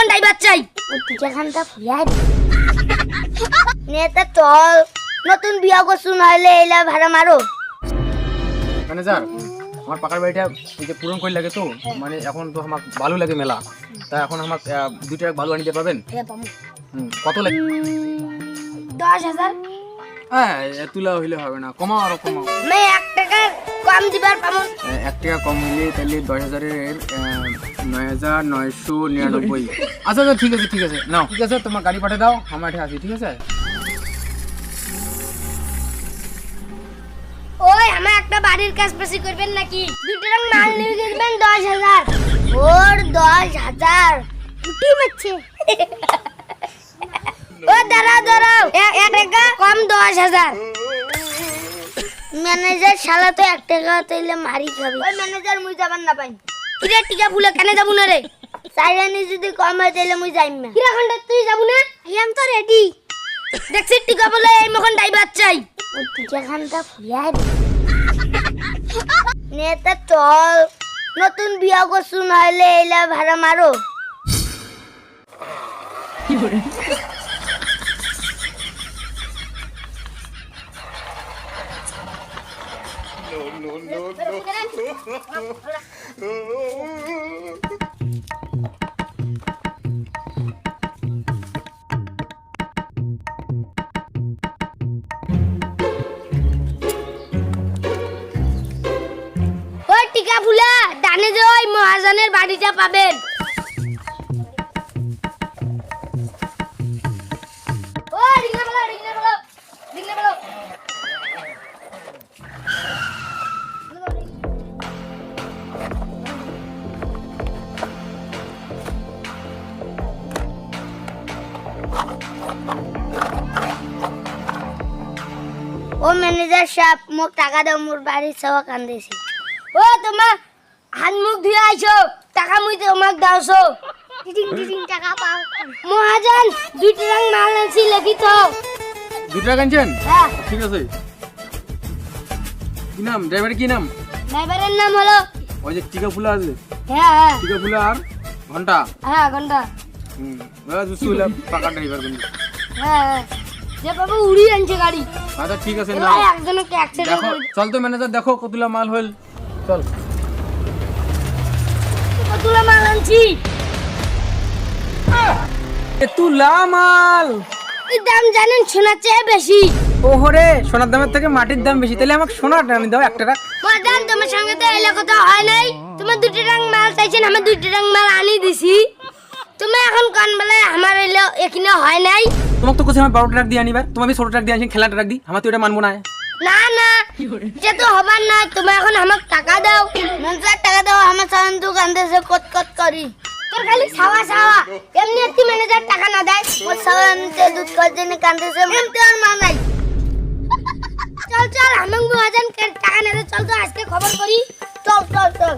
মোখন driver চাই? ওই টিকাখানটা ফুলাই নেতা চল। নতুন বিয়া করছু নইলে এলা ভাড়া মারো। ম্যানেজার আমার পাকার বাড়িটা এই যে পূরণ করে লাগে তো মানে এখন তো আমার ভালো লাগে মেলা। তা এখন আমার দুই টাকা ভালো আনিতে পারবেন? কত লাগে? দশ হাজার। হ্যাঁ এ তুলা হইলে হবে না কমাও আরও কমাও। এক টাকা কম দিবার পাবো এ, এক টাকা কম হইলে তাহলে দশ হাজারের নয় হাজার নয়শো নিরানব্বই। আচ্ছা আচ্ছা ঠিক আছে ঠিক আছে। নাও ঠিক আছে তোমার গাড়ি পাঠিয়ে দাও আমার এখানে আছি ঠিক আছে? ওই আমার একটা বাড়ির কাজ বেশি করবেন নাকি? দুটো রং মাল নিয়ে দিবেন দশ হাজার। ওর দশ হাজার। উঠি মারছে ও দাঁড়াও দাঁড়াও। এক টাকা কম দশ হাজার। ম্যানেজার শালা তো এক টাকা তৈলে মারি খাবি। ওই ম্যানেজার মুই যাবার না পাই কিরে টিকা ফুলে কেন যাব না রে? সাইরানি যদি কম হয় তাহলে মুই যাইম না। কিরে খন্ড তুই যাব না? আই এম তো রেডি দেখছি টিকা বলে এই মোখন ড্রাইভার চাই ওই টিকাখানটা ফুলাই নেতা চল। নতুন বিয়া করছু নইলে এলা ভাড়া মারো। ওই টিকা ফুলা ডানে যে ওই মহাজনের বাড়িটা পাবেন। ও ম্যানেজার সাহেব মোক টাকা দাও মোর বাড়ির সবা কান্দেছি। ও তোমার হাত মুখ ধুয়ে আইছো টাকা মুই তোমাক দাওছো। টিটিং টিটিং টাকা পাও। মহাজন দুইটা রং মাল আনছি লেখি তো দুই টাকা আনছেন? হ্যাঁ ঠিক আছে। কি নাম? ড্রাইভারের কি নাম? ড্রাইভারের নাম হলো ওই যে টিকা ফুলা আছে। হ্যাঁ হ্যাঁ টিকা ফুলা আর ঘণ্টা হ্যাঁ ঘণ্টা হুম ওরা দুশো হইলে পাকা ড্রাইভার কিন্তু হ্যাঁ। যে বাবু উড়ি আনছে গাড়ি। আচ্ছা ঠিক আছে এবার একজনকে অ্যাক্সিডেন্ট চল তো ম্যানেজার দেখো কতগুলা মাল হইল চল। কতগুলো মাল আনছি? এ তুলা মাল? এর দাম জানেন সোনার চেয়ে বেশি। ওহরে সোনার দামের থেকে মাটির দাম বেশি। তাহলে আমাকে সোনার আনি দাও একটা টাকা। তোমার সঙ্গে তো এলে কথা হয় নাই। তোমার দুটি রং মাল চাইছেন আমি দুটি রং মাল আনি দিছি। তুমি এখন কোন বলে আমার এলো এখানে হয় নাই। তোমাকে তো কোথায় আমি বারো ট্রাক দিয়ে আনিবার। তুমি আমি ছোট ট্রাক দিয়ে আনছি খেলা ট্রাক দিই আমার তো এটা মানবো না। না না যে তো হবার না। তুমি এখন আমাকে টাকা দাও। ম্যানেজার টাকা দাও, আমার সামনে দোকান দেশে কত কত করি। তোর খালি ছাওয়া ছাওয়া এমনি একটি ম্যানেজার টাকা না দেয় মোর সামনে দুধ করার জন্য কান্দেছে এমনি আর মা নাই। চল চল, আমাকে মহাজন টাকা না চল তো, আজকে খবর করি। চল চল চল।